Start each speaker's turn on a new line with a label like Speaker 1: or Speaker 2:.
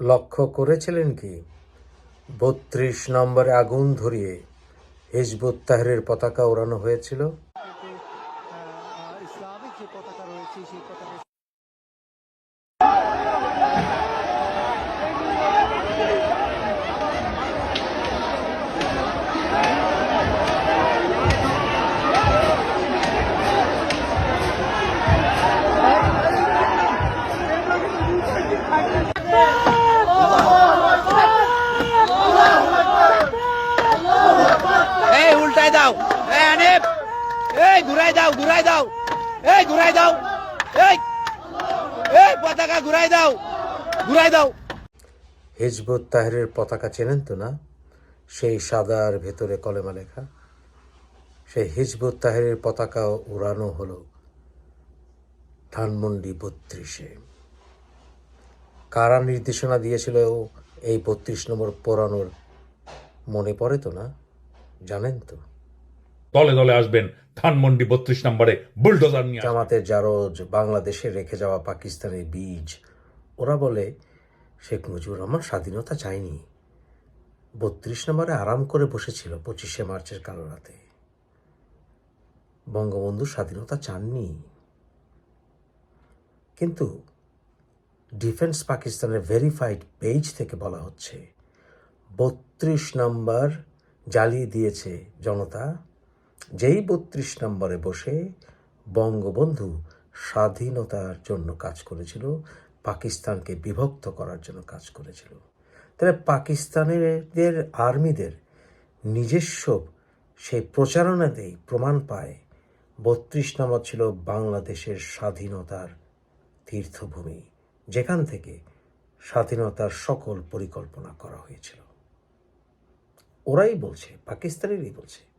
Speaker 1: লক্ষ্য করেছিলেন কি? বত্রিশ নম্বরে আগুন ধরিয়ে হিজবুত তাহরের পতাকা ওড়ানো হয়েছিল।
Speaker 2: ইসলামিক যে পতাকা রয়েছে, সেই পতাকা
Speaker 3: উল্টাই দাও। এই ঘুরাই দাও ঘুরাই দাও। এই ঘুরাই দাও। এই। এই পতাকা ঘুরাই দাও। ঘুরাই দাও।
Speaker 1: হিজবুত তাহরির পতাকা চেনেন তো না? সেই সাদার ভেতরে কলেমা লেখা। সেই হিজবুত তাহরির পতাকা উড়ানো হলো ধানমন্ডি বত্রিশে। কারা নির্দেশনা দিয়েছিল এই বত্রিশ নম্বর পোড়ানোর? মনে পড়ে তো না? জানেন তো।
Speaker 4: দলে দলে আসবেন ধানমন্ডি বত্রিশ নম্বরে বুলডোজার নিয়ে।
Speaker 1: জামাতের জারজ বাংলাদেশে রেখে যাওয়া পাকিস্তানের বীজ। ওরা বলে, শেখ মুজিবুর রহমান স্বাধীনতা চায়নি। বত্রিশ নম্বরে আরাম করে বসেছিল পঁচিশে মার্চের কালো রাতে। বঙ্গবন্ধু স্বাধীনতা চাননি। কিন্তু ডিফেন্স পাকিস্তানের ভেরিফাইড পেজ থেকে বলা হচ্ছে, বত্রিশ নম্বর জ্বালিয়ে দিয়েছে জনতা যেই বত্রিশ নম্বরে বসে বঙ্গবন্ধু স্বাধীনতার জন্য কাজ করেছিল, পাকিস্তানকে বিভক্ত করার জন্য কাজ করেছিল। তাহলে পাকিস্তানের আর্মিদের নিজস্ব সেই প্রচারণাতেই প্রমাণ পায়, বত্রিশ নম্বর ছিল বাংলাদেশের স্বাধীনতার তীর্থভূমি, যেখান থেকে স্বাধীনতার সকল পরিকল্পনা করা হয়েছিল। ওরাই বলছে, পাকিস্তানেরই বলছে।